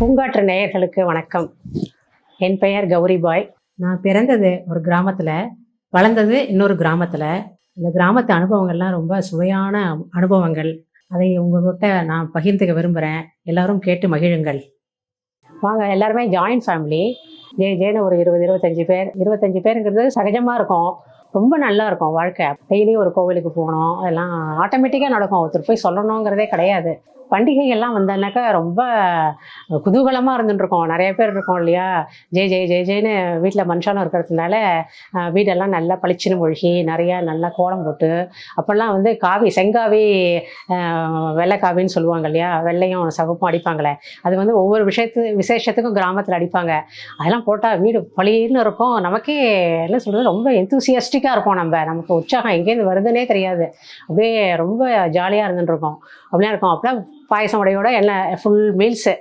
பூங்காற்று நேயர்களுக்கு வணக்கம். என் பெயர் கௌரி பாய். நான் பிறந்தது ஒரு கிராமத்தில் வளர்ந்தது இன்னொரு கிராமத்தில். இந்த கிராமத்து அனுபவங்கள்லாம் ரொம்ப சுவையான அனுபவங்கள். அதை உங்ககிட்ட நான் பகிர்ந்துக்க விரும்புகிறேன் எல்லாரும் கேட்டு மகிழுங்கள். வாங்க எல்லாருமே ஜாயின்ட் ஃபேமிலி ஜே ஜேன்னு ஒரு இருபது இருபத்தஞ்சி பேர். இருபத்தஞ்சி பேருங்கிறது சகஜமாக இருக்கும். ரொம்ப நல்லா இருக்கும் வாழ்க்கை. டெய்லி ஒரு கோவிலுக்கு போகணும். அதெல்லாம் ஆட்டோமேட்டிக்காக நடக்கும். ஒருத்தர் போய் சொல்லணுங்கிறதே கிடையாது. பண்டிகைகள்லாம் வந்தனாக்கா ரொம்ப குதூகலமாக இருந்துட்டுருக்கோம். நிறைய பேர் இருக்கோம் இல்லையா? ஜெய் ஜெய் ஜெய் ஜெய்னு வீட்டில் மனுஷாலும் இருக்கிறதுனால வீடெல்லாம் நல்லா பளிச்சுன்னு ஒழுகி நிறையா நல்லா கோலம் போட்டு அப்போல்லாம் வந்து காவி செங்காவி வெள்ளை காவின்னு சொல்லுவாங்க இல்லையா? வெள்ளையும் சகப்பும் அடிப்பாங்களே. அது வந்து ஒவ்வொரு விஷயத்து விசேஷத்துக்கும் கிராமத்தில் அடிப்பாங்க. அதெல்லாம் போட்டால் வீடு பளிர்னு இருக்கும். நமக்கே என்ன சொல்கிறது ரொம்ப எந்தூசியஸ்டிக்காக இருக்கும் நம்ம. நமக்கு உற்சாகம் எங்கேருந்து வருதுன்னே தெரியாது. அப்படியே ரொம்ப ஜாலியாக இருந்துட்டு இருக்கோம் இருக்கும். அப்போலாம் பாயசம் உடையோட எல்லாம் ஃபுல் மீல்ஸு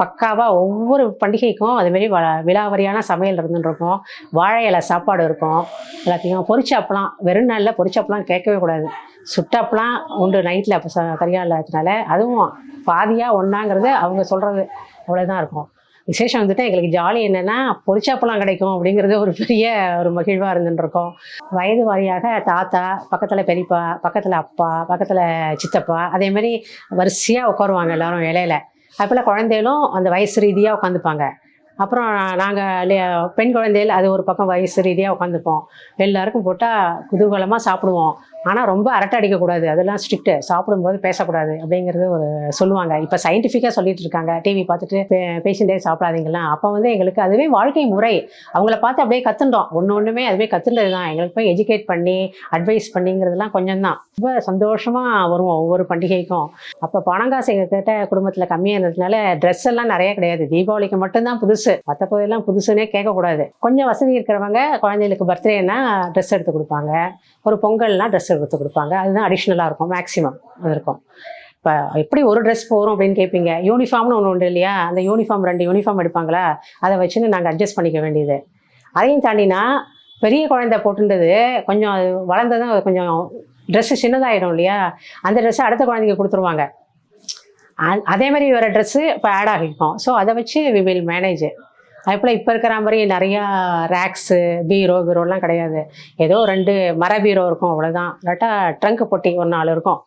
பக்காவாக ஒவ்வொரு பண்டிகைக்கும் அதுமாரி வ விலாவரியான சமையல் இருந்துருக்கும் வாழை இலை சாப்பாடு இருக்கும். எல்லாத்தையும் பொரிச்ச வெறும் நாளில் பொரிச்ச கேட்கவே கூடாது. சுட்டப்பலாம் உண்டு நைட்டில் அப்போ ச கரியால் அதுவும் பாதியாக ஒன்றாங்கிறது அவங்க சொல்கிறது அவ்வளோதான் இருக்கும். விசேஷம் வந்துட்டு எங்களுக்கு ஜாலி என்னென்னா பொரிச்சாப்பெல்லாம் கிடைக்கும் அப்படிங்கிறது ஒரு பெரிய ஒரு மகிழ்வாக இருந்துருக்கோம் வயது வாரியாக தாத்தா பக்கத்தில் பெரியப்பா பக்கத்தில் அப்பா பக்கத்தில் சித்தப்பா அதே மாதிரி வரிசையாக உட்காருவாங்க எல்லாரும் இலையில அப்போல்லாம் குழந்தைகளும் அந்த வயசு ரீதியாக உட்காந்துப்பாங்க. அப்புறம் நாங்கள் பெண் குழந்தைகள் அது ஒரு பக்கம் வயசு ரீதியாக உட்காந்துப்போம் எல்லாருக்கும் போட்டால் குதூகலமாக சாப்பிடுவோம். ஆனால் ரொம்ப அரட்டை அடிக்கக்கூடாது அதெல்லாம் ஸ்ட்ரிக்ட்டு சாப்பிடும்போது பேசக்கூடாது அப்படிங்கிறது ஒரு சொல்லுவாங்க. இப்போ சயின்டிஃபிக்காக சொல்லிட்டு இருக்காங்க. டிவி பார்த்துட்டு பேஷண்ட்டே சாப்பிடாதீங்களாம் அப்போ வந்து எங்களுக்கு அதுவே வாழ்க்கை முறை. அவங்கள பார்த்து அப்படியே கற்றுண்டோம் ஒன்று ஒன்றுமே அதுவே கற்றுனது தான். எங்களுக்கு போய் எஜுகேட் பண்ணி அட்வைஸ் பண்ணிங்கிறதுலாம் கொஞ்சம் தான் ரொம்ப சந்தோஷமாக வருவோம் ஒவ்வொரு பண்டிகைக்கும். அப்போ பணங்காசு எங்ககிட்ட குடும்பத்தில் கம்மியாக இருந்ததுனால ட்ரெஸ் எல்லாம் நிறைய கிடையாது. தீபாவளிக்கு மட்டும்தான் புதுசு மற்ற போதெல்லாம் புதுசுன்னே கேட்கக்கூடாது. கொஞ்சம் வசதி இருக்கிறவங்க குழந்தைகளுக்கு பர்த்டேனா ட்ரெஸ் எடுத்து கொடுப்பாங்க. ஒரு பொங்கல்னா ட்ரெஸ் எடுத்து கொடுப்பாங்க. அதுதான் அடிஷ்னலாக இருக்கும் மேக்ஸிமம் அது இருக்கும். இப்போ எப்படி ஒரு ட்ரெஸ் போகிறோம் அப்படின்னு கேட்பீங்க யூனிஃபார்ம்னு ஒன்று உண்டு இல்லையா? அந்த யூனிஃபார்ம் ரெண்டு யூனிஃபார்ம் எடுப்பாங்களா? அதை வச்சுன்னு நாங்கள் அட்ஜஸ்ட் பண்ணிக்க வேண்டியது. அதையும் தாண்டினா பெரிய குழந்தை போட்டுருந்தது கொஞ்சம் அது வளர்ந்ததும் கொஞ்சம் ட்ரெஸ்ஸு சின்னதாகிடும் இல்லையா? அந்த ட்ரெஸ்ஸை அடுத்த குழந்தைங்க கொடுத்துருவாங்க. அதே மாதிரி வேறு ட்ரெஸ்ஸு இப்போ ஆட் ஆகிருக்கும். ஸோ அதை வச்சு வி வில் மேனேஜ் அதே போல் இப்போ இருக்கிற மாதிரி நிறையா ரேக்ஸு பீரோ பீரோலாம் கிடையாது. ஏதோ ரெண்டு மர பீரோ இருக்கும் அவ்வளோதான் இல்லாட்டா ட்ரங்க் பொட்டி ஒரு நாலு இருக்கும்.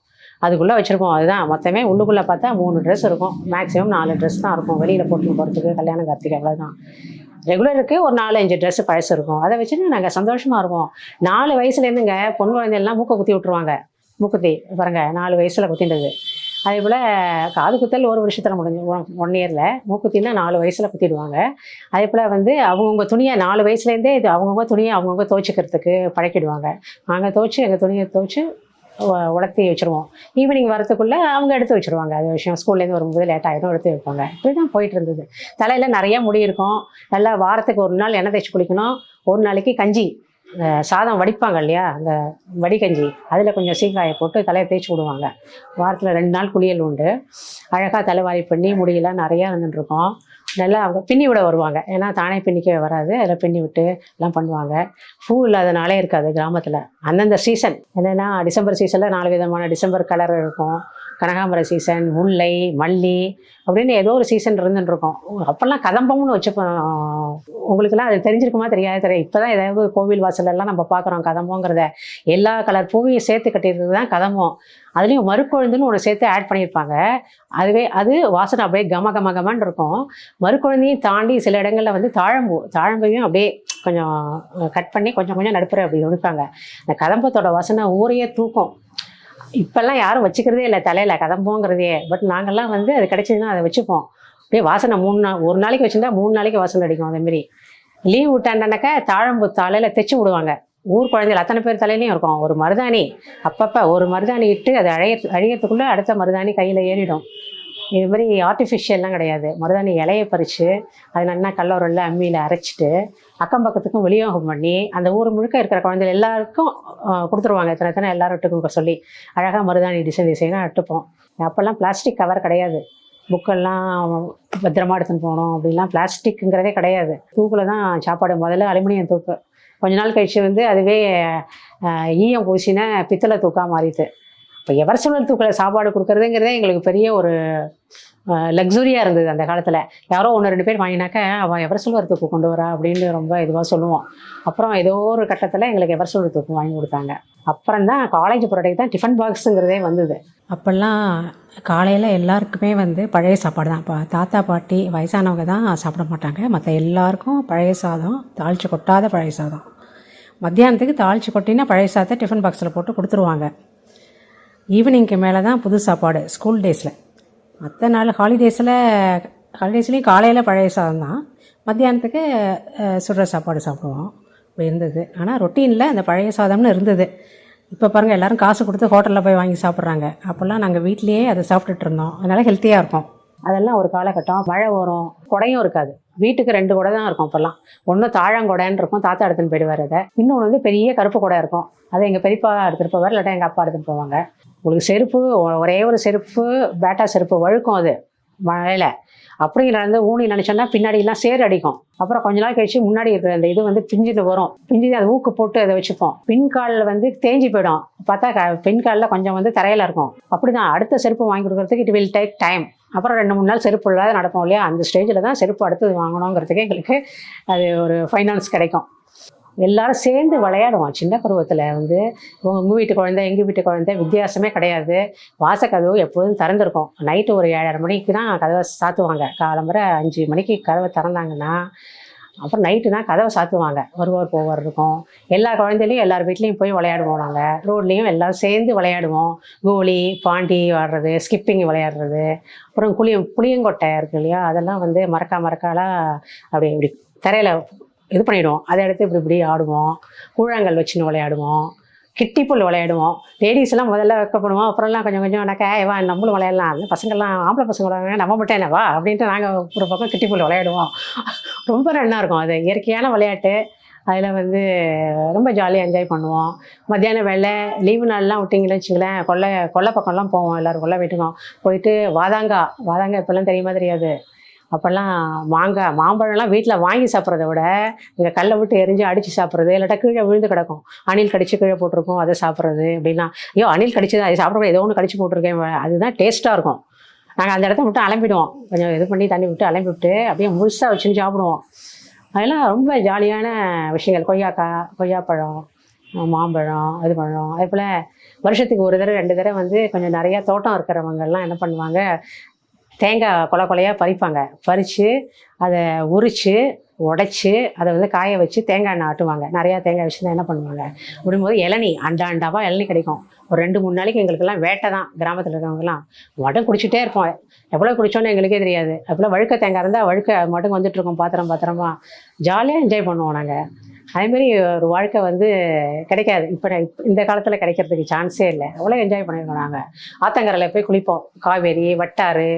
அதுக்குள்ளே வச்சுருப்போம். அதுதான். மொத்தமே உள்ளுக்குள்ளே பார்த்தா மூணு ட்ரெஸ் இருக்கும். மேக்ஸிமம் நாலு ட்ரெஸ் தான் இருக்கும். வெளியில் போட்டு போகிறதுக்கு கல்யாணம் கார்த்திகை அவ்வளோதான் ரெகுலருக்கு ஒரு நாலு அஞ்சு ட்ரெஸ்ஸு பழசு இருக்கும். அதை வச்சுட்டு நாங்கள் சந்தோஷமாக இருப்போம். நாலு வயசுலேருந்துங்க பொன் குழந்தையெல்லாம் மூக்கை குத்தி விட்ருவாங்க மூக்குத்தி பாருங்க நாலு வயசில் குத்தின்றது. அதே போல் காது குத்தல் ஒரு வருஷத்தில் முடிஞ்சு ஒன் இயரில் மூக்குத்தின்னா நாலு வயசில் குத்திடுவாங்க. அதே போல் வந்து அவங்கவுங்க துணியை நாலு வயசுலேருந்தே இது அவங்கவுங்க துணியை அவங்கவுங்க துவைச்சிக்கிறதுக்கு பழக்கிடுவாங்க. நாங்கள் துவைச்சி எங்கள் துணியை துவைச்சி உலர்த்தி வச்சுருவோம். ஈவினிங் வரத்துக்குள்ளே அவங்க எடுத்து வச்சுருவாங்க. அது விஷயம். ஸ்கூல்லேருந்து வரும்போது லேட் ஆகிடும் எடுத்து வைப்பாங்க. இப்படி தான் போயிட்டு இருந்தது. தலையில் நிறையா முடி இருக்கும். நல்லா வாரத்துக்கு ஒரு நாள் எண்ணெய் தேய்ச்சி குளிக்கணும். ஒரு நாளைக்கு கஞ்சி. சாதம் வடிப்பாங்க இல்லையா? அந்த வடிகஞ்சி. அதில் கொஞ்சம் சீக்காயை போட்டு தலையை தேய்ச்சி விடுவாங்க. வாரத்தில் ரெண்டு நாள் குளியல் உண்டு. அழகாக தலைவாரி பண்ணி முடியெல்லாம் நிறையா இருந்துட்டுருக்கோம். நல்லா அவங்க பின்னி விட வருவாங்க. ஏன்னா தானே பின்னிக்கவே வராது. அதில் பின்னி விட்டு எல்லாம் பண்ணுவாங்க. பூ இல்லாதனாலே இருக்காது கிராமத்தில். அந்தந்த சீசன் என்னென்னா டிசம்பர் சீசனில் நாலு விதமான டிசம்பர் கலர் இருக்கும். கனகாம்பர சீசன் முல்லை மல்லி அப்படின்னு ஏதோ ஒரு சீசன் இருந்துருக்கும் இருக்கும். அப்போல்லாம் கதம்பம்னு வச்சுப்போம். உங்களுக்குலாம் அது தெரிஞ்சிருக்குமா? தெரியாது. தெரியும் இப்போ தான் ஏதாவது கோவில் வாசலெல்லாம் நம்ம பார்க்குறோம் கதம்பங்கிறத எல்லா கலர் பூவையும் சேர்த்து கட்டிடுறது தான் கதம்பம். அதுலேயும் மறுக்கொழுந்துன்னு ஒன்று சேர்த்து ஆட் பண்ணியிருப்பாங்க. அதுவே அது வாசனை அப்படியே கம கம கமன்னு இருக்கும். மறுக்குழந்தையும் தாண்டி சில இடங்களில் வந்து தாழம்பூ தாழம்பையும் அப்படியே கொஞ்சம் கட் பண்ணி கொஞ்சம் கொஞ்சம் நடுப்புற அப்படி ஒழிப்பாங்க அந்த கதம்பத்தோட வாசனை ஊரையே தூக்கும். இப்போல்லாம் யாரும் வச்சுக்கிறதே இல்லை தலையில் கதம்போங்கிறதே. பட் நாங்கள்லாம் வந்து அது கிடைச்சதுன்னா அதை வச்சுப்போம். அப்படியே வாசனை மூணு நாள் ஒரு நாளைக்கு வச்சுருந்தா மூணு நாளைக்கு வாசனை அடிக்கும் அதேமாரி லீவ் விட்டாண்டானாக்கா தாழம்பு தலையில் தைச்சி விடுவாங்க. ஊர் குழந்தைகள் அத்தனை பேர் தலையிலையும் இருக்கும். ஒரு மருதாணி அப்பப்போ ஒரு மருதாணி இட்டு அது அழைய அழியறதுக்குள்ளே அடுத்த மருதாணி கையில் ஏறிடும். இது மாதிரி ஆர்டிஃபிஷியல்லாம் கிடையாது. மருதாணி இலையை பறித்து அது நல்லா கல்லூரில் அம்மியில் அரைச்சிட்டு அக்கம் பக்கத்துக்கும் விநியோகம் பண்ணி அந்த ஊர் முழுக்க இருக்கிற குழந்தைகள் எல்லாருக்கும் கொடுத்துருவாங்க. இத்தனை எத்தனை எல்லார்ட்டுக்கும் சொல்லி. அழகாக மருதாணி டிசைன் டிசைனாக அட்டுப்போம். அப்போல்லாம் பிளாஸ்டிக் கவர் கிடையாது. புக்கெல்லாம் பத்திரமா எடுத்துன்னு போனோம் அப்படிலாம் பிளாஸ்டிக்குங்கிறதே கிடையாது. தூக்கில் தான் சாப்பாடு. முதல்ல அலுமினியம் தூக்கு. கொஞ்ச நாள் கழித்து வந்து அதுவே ஈயம் பூசின பித்தளை தூக்காக மாறிட்டு. இப்போ எவர்சனத்துக்குள்ள சாப்பாடு கொடுக்குறதுங்கிறதே எங்களுக்கு பெரிய ஒரு லக்ஸுரியாக இருந்தது அந்த காலத்தில். யாரோ ஒன்று ரெண்டு பேர் வாங்கினாக்க அவள் தூக்கு கொண்டு வரா? அப்படின்னு ரொம்ப இதுவாக சொல்லுவோம். அப்புறம் ஏதோ ஒரு கட்டத்தில் எங்களுக்கு எவர்சல்வரத்துக்கு வாங்கி கொடுத்தாங்க. அப்புறம் தான் காலேஜ் ப்ராடக்ட் தான் டிஃபன் பாக்ஸுங்கிறதே வந்தது. அப்போல்லாம் காலையில் எல்லாருக்குமே வந்து பழைய சாப்பாடு தான். இப்போ தாத்தா பாட்டி வயசானவங்க தான் சாப்பிட மாட்டாங்க. மற்ற எல்லாருக்கும் பழைய சாதம் தாளித்து கொட்டாத பழைய சாதம். மத்தியானத்துக்கு தாளித்து கொட்டினா பழைய சாதத்தை டிஃபன் பாக்ஸில் போட்டு கொடுத்துருவாங்க. ஈவினிங்க்கு மேலே தான் புது சாப்பாடு ஸ்கூல் டேஸில் மற்ற நாள் ஹாலிடேஸில் ஹாலிடேஸ்லேயும் காலையில் பழைய சாதம் தான். மத்தியானத்துக்கு சுடுற சாப்பாடு சாப்பிடுவோம். இப்போ இருந்தது. ஆனால் ரொட்டீனில் அந்த பழைய சாதம்னு இருந்தது. இப்போ பாருங்கள் எல்லாரும் காசு கொடுத்து ஹோட்டலில் போய் வாங்கி சாப்பிட்றாங்க. அப்போல்லாம் நாங்கள் வீட்லேயே அதை சாப்பிட்டுட்டு இருந்தோம். அதனால் ஹெல்த்தியாக இருக்கும். அதெல்லாம் ஒரு காலகட்டம். மழை வரும். குடையும் இருக்காது. வீட்டுக்கு ரெண்டு குடை தான் இருக்கும் அப்போல்லாம். ஒன்று தாழங்குடைன்னு இருக்கும். தாத்தா எடுத்துன்னு போயிடுவார் அதை. இன்னொன்று வந்து பெரிய கருப்பு குடை இருக்கும். அதை எங்கள் பெரியப்பா எடுத்துகிட்டு போவார் இல்லாட்டா எங்கள் அப்பா எடுத்துகிட்டு போவாங்க. உங்களுக்கு செருப்பு ஒரே ஒரு செருப்பு பேட்டா செருப்பு வழுக்கும் அது மழையில் அப்படி நடந்து ஊனி நினச்சோன்னா பின்னாடிலாம் சேர் அடிக்கும். அப்புறம் கொஞ்ச நாள் கழிச்சு முன்னாடி இருக்கிற அந்த இது வந்து பிஞ்சுட்டு வரும். பிஞ்சு அதை ஊக்கு போட்டு அதை வச்சுப்போம். பின்காலில் வந்து தேஞ்சி போயிடும். பார்த்தா க பின்காலில் கொஞ்சம் வந்து தரையில் இருக்கும். அப்படி தான் அடுத்த செருப்பு வாங்கி கொடுக்குறதுக்கு இட் வில் டேக் டைம் அப்புறம் ரெண்டு மூணு நாள் செருப்பு இல்லாத நடப்போம் இல்லையா? அந்த ஸ்டேஜில் தான் செருப்பு அடுத்தது வாங்கணுங்கிறதுக்கு எங்களுக்கு அது ஒரு ஃபைனான்ஸ் கிடைக்கும். எல்லாரும் சேர்ந்து விளையாடுவோம். சின்ன பருவத்தில் வந்து உங்கள் வீட்டு குழந்தை எங்கள் வீட்டு குழந்தை வித்தியாசமே கிடையாது. வாசக்கதவு எப்பொழுதும் திறந்துருக்கும். நைட்டு ஒரு ஏழரை மணிக்கு தான் கதவை சாத்துவாங்க. காலம்பரை அஞ்சு மணிக்கு கதவை திறந்தாங்கன்னா அப்புறம் நைட்டு தான் கதவை சாத்துவாங்க. வருவார் போவார் இருக்கும். எல்லா குழந்தையிலையும் எல்லார் வீட்லேயும் போய் விளையாடுவோம் நாங்கள் ரோட்லேயும் எல்லோரும் சேர்ந்து விளையாடுவோம். கோலி பாண்டி ஆடுறது ஸ்கிப்பிங் விளையாடுறது. அப்புறம் புளிய புளியங்கொட்டை இருக்கு இல்லையா? அதெல்லாம் வந்து மறக்கா மறக்காலாம் அப்படி இப்படி தரையில் இது பண்ணிவிடுவோம் அதை எடுத்து இப்படி இப்படி ஆடுவோம். கூழாங்கல் வச்சுன்னு விளையாடுவோம். கிட்டி புல் விளையாடுவோம். லேடிஸ் எல்லாம் முதல்ல வைக்கப்படுவோம் அப்புறம்லாம் கொஞ்சம் கொஞ்சம் எனக்கு "ஏய், வா நம்மளும் விளையாடலாம். அந்த பசங்கள்லாம் ஆம்பளை பசங்க விளையாடுவாங்க நம்ம மட்டும் என்ன வா அப்படின்ட்டு நாங்கள் ஒரு பக்கம் கிட்டிப்புல் விளையாடுவோம். ரொம்ப நல்லா இருக்கும் அது. இயற்கையான விளையாட்டு. அதில் வந்து ரொம்ப ஜாலியாக என்ஜாய் பண்ணுவோம். மத்தியானம் வேலை லீவு நாள்லாம் விட்டிங்கன்னு வச்சுங்களேன் கொல்லை கொல்லை பக்கம்லாம் போவோம். எல்லோரும் கொள்ளை வீட்டுக்கும் போயிட்டு வாதாங்கா வாதாங்கா இப்போல்லாம் தெரியுமா தெரியாது. அப்போல்லாம் மாங்காய் மாம்பழம்லாம் வீட்டில் வாங்கி சாப்பிட்றத விட இங்கே கல்லை விட்டு எரிஞ்சு அடித்து சாப்பிட்றது இல்லாட்டா கீழே விழுந்து கிடக்கும். அணில் கடிச்சு கீழே போட்டிருக்கும் அதை சாப்பிட்றது அப்படின்னா ஐயோ அணில் கடிச்சது? அதை சாப்பிட்றது ஏதோ ஒன்று கடிச்சு போட்டிருக்கேன். அதுதான் டேஸ்ட்டாக இருக்கும். நாங்கள் அந்த இடத்த மட்டும் அலம்பிடுவோம். கொஞ்சம் இது பண்ணி தண்ணி விட்டு அலம்பி விட்டு அப்படியே முழுசாக வச்சுன்னு சாப்பிடுவோம். அதெல்லாம் ரொம்ப ஜாலியான விஷயங்கள். கொய்யாக்காய் கொய்யாப்பழம் மாம்பழம் இது பழம் அதே போல் வருஷத்துக்கு ஒரு தடவை ரெண்டு தடவை வந்து கொஞ்சம் நிறையா தோட்டம் இருக்கிறவங்கெல்லாம் என்ன பண்ணுவாங்க தேங்காய் கொலை கொலையாக பறிப்பாங்க. பறித்து அதை உரித்து உடைச்சி அதை வந்து காய வச்சு தேங்காய் எண்ணெய் ஆட்டுவாங்க. நிறையா தேங்காய் வச்சு தான் என்ன பண்ணுவாங்க? அப்படிங்கும்போது இளநி அண்டா அண்டாவாக இளநி கிடைக்கும். ஒரு ரெண்டு மூணு நாளைக்கு எங்களுக்கெல்லாம் வேட்டை தான் கிராமத்தில் இருக்கிறவங்கலாம் மட்டும் குடிச்சிட்டே இருப்போம். எவ்வளோ குடித்தோன்னு எங்களுக்கே தெரியாது. அப்போல்லாம் வழுக்க தேங்காய் இருந்தால் வழுக்க மட்டும் வந்துட்டு இருக்கோம் பாத்திரம் பாத்திரமா. ஜாலியாக என்ஜாய் பண்ணுவோம் நாங்கள் அதேமாரி ஒரு வாழ்க்கை வந்து கிடைக்காது. இப்போ இந்த காலத்தில் கிடைக்கிறதுக்கு சான்ஸே இல்லை. அவ்வளோ என்ஜாய் பண்ணியிருக்கோம் நாங்கள் ஆத்தங்கரையில் போய் குளிப்போம். காவேரி வட்டாறு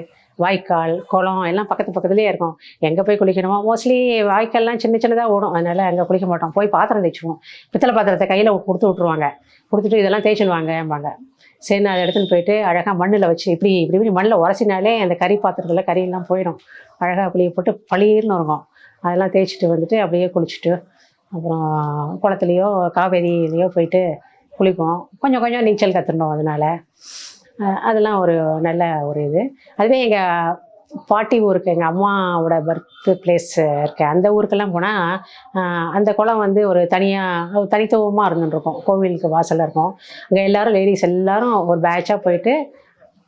வாய்க்கால் குளம் எல்லாம் பக்கத்து பக்கத்துலேயே இருக்கும். எங்கே போய் குளிக்கணுமோ? மோஸ்ட்லி வாய்க்கால்லாம் சின்ன சின்னதாக ஓடும். அதனால் அங்கே குளிக்க மாட்டோம். போய் பாத்திரம் தேய்ச்சிவோம் பித்தளை பாத்திரத்தை கையில் கொடுத்து விட்ருவாங்க கொடுத்துட்டு இதெல்லாம் தேய்ச்சிடுவாங்கம்பாங்க சரி அதை எடுத்துன்னு போயிட்டு அழகாக மண்ணில் வச்சு இப்படி இப்படி இப்படி மண்ணில் உரசினாலே அந்த கறி பாத்திரத்தில் கறியெல்லாம் போயிடும். அழகாக அப்படியே போட்டு பளீர்னு இருக்கும். அதெல்லாம் தேய்ச்சிட்டு வந்துட்டு அப்படியே குளிச்சுட்டு அப்புறம் குளத்துலையோ காவேரியிலையோ போயிட்டு குளிப்போம். கொஞ்சம் கொஞ்சம் நீச்சல் கற்றுனோம் அதனால். அதெல்லாம் ஒரு நல்ல ஒரு இது. அதுவே எங்கள் பாட்டி ஊருக்கு எங்கள் அம்மாவோட பர்த் பிளேஸ் இருக்குது அந்த ஊருக்கெல்லாம் போனால் அந்த குளம் வந்து ஒரு தனியாக தனித்துவமாக இருந்துருக்கும் கோவிலுக்கு வாசலில் இருக்கும். அங்கே எல்லாரும் லேடிஸ் எல்லோரும் ஒரு பேட்சாக போயிட்டு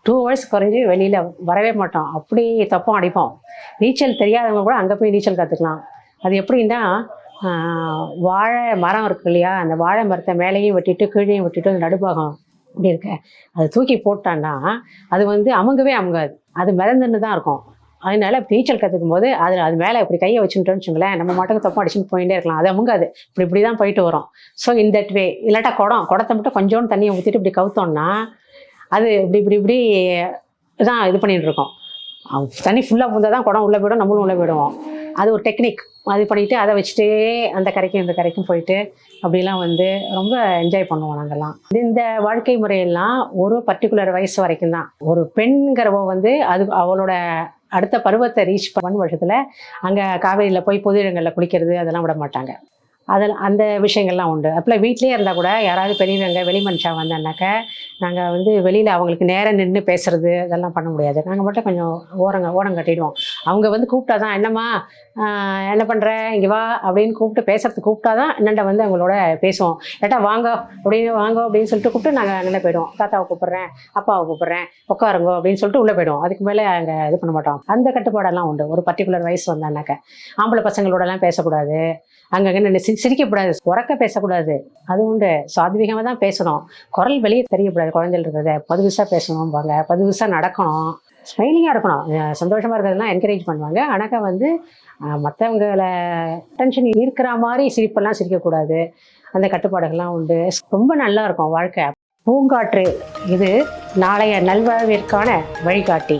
டூ ஹவர்ஸ் குறைஞ்சி வெளியில் வரவே மாட்டோம். அப்படி தப்பம் அடிப்போம். நீச்சல் தெரியாதவங்க கூட அங்கே போய் நீச்சல் கற்றுக்கலாம் அது எப்படின்னா வாழை மரம் இருக்கு இல்லையா? அந்த வாழை மரத்தை மேலேயும் வெட்டிட்டு கீழேயும் வெட்டிட்டு நடுப்பாகும். நடுபாகம் இப்படி இருக்க? அதை தூக்கி போட்டான்னா அது வந்து அமுங்கவே அமுங்காது. அது மிதந்துன்னு தான் இருக்கும். அதனால நீச்சல் கற்றுக்கும் போது அதில் அது மேலே இப்படி கையை வச்சுட்டோன்னு வச்சுங்களேன் நம்ம மாட்டுக்கு தப்பம் அடிச்சுட்டு போயிட்டே இருக்கலாம். அது அமுங்காது. இப்படி இப்படி தான் போயிட்டு வரும். ஸோ இந்த வே இல்லாட்டா குடம் குடத்தை மட்டும் கொஞ்சோண்டு தண்ணியை ஊற்றிட்டு இப்படி கவுத்தோம்னா அது இப்படி இப்படி இப்படி தான் இது பண்ணிகிட்டு இருக்கோம். தண்ணி ஃபுல்லாக புந்தால் தான் குடம் உள்ளே போயிடும் நம்மளும் உள்ளே போயிடுவோம். அது ஒரு டெக்னிக் அது பண்ணிவிட்டு அதை வச்சுட்டே அந்த கரைக்கும் இந்த கரைக்கும் போயிட்டு அப்படிலாம் வந்து ரொம்ப என்ஜாய் பண்ணுவோம் நாங்கள்லாம் இந்த வாழ்க்கை முறையெல்லாம் ஒரு பர்டிகுலர் வயசு வரைக்கும் தான். ஒரு பெண்கிறவ வந்து அது அவளோட அடுத்த பருவத்தை ரீச் பண்ண வருஷத்தில் அங்கே காவேரியில் போய் பொது இடங்களில் குளிக்கிறது அதெல்லாம் விட மாட்டாங்க. அதில் அந்த விஷயங்கள்லாம் உண்டு. அப்போ வீட்லேயே இருந்தால் கூட யாராவது பெரியவங்க வெளி மனுஷாக வந்தான்னாக்க நாங்கள் வந்து வெளியில் அவங்களுக்கு நேரம் நின்று பேசுகிறது அதெல்லாம் பண்ண முடியாது. நாங்கள் மட்டும் கொஞ்சம் ஓரங்க ஓரம் கட்டிடுவோம். அவங்க வந்து கூப்பிட்டா தான் என்னம்மா என்ன பண்ணுற இங்கே வா அப்படின்னு கூப்பிட்டு பேசுறதுக்கு கூப்பிட்டா தான் என்னண்ட வந்து அவங்களோட பேசுவோம். ஏட்டா வாங்க அப்படின்னு வாங்க அப்படின்னு சொல்லிட்டு கூப்பிட்டு நாங்கள் நல்லா போயிடுவோம். தாத்தாவை கூப்பிட்றேன் அப்பாவை கூப்பிட்றேன் உட்காருங்க அப்படின்னு சொல்லிட்டு உள்ளே போயிடுவோம். அதுக்கு மேலே அங்கே இது பண்ண மாட்டோம். அந்த கட்டுப்பாடெல்லாம் உண்டு. ஒரு பர்டிகுலர் வயசு வந்தானாக்க ஆம்பளை பசங்களோடலாம் பேசக்கூடாது. அங்கங்கே நின்று சிரிக்கக்கூடாது உறக்க பேசக்கூடாது. அது உண்டு. சாத்வீகமாக தான் பேசணும். குரல் வெளியே தெரியக்கூடாது குழந்தைகள் இருக்கிறத. பதுவிசாக பேசணும்பாங்க. பதுவிசாக நடக்கணும். ஸ்மைலிங்காக இருக்கணும். சந்தோஷமாக இருக்கிறதுலாம் என்கரேஜ் பண்ணுவாங்க. ஆனால் வந்து மற்றவங்களை டென்ஷன் இருக்கிற மாதிரி சிரிப்பெல்லாம் சிரிக்கக்கூடாது. அந்த கட்டுப்பாடுகள்லாம் உண்டு. ரொம்ப நல்லா இருக்கும் வாழ்க்கை. பூங்காற்று. இது நாளைய நல்வாழ்விற்கான வழிகாட்டி.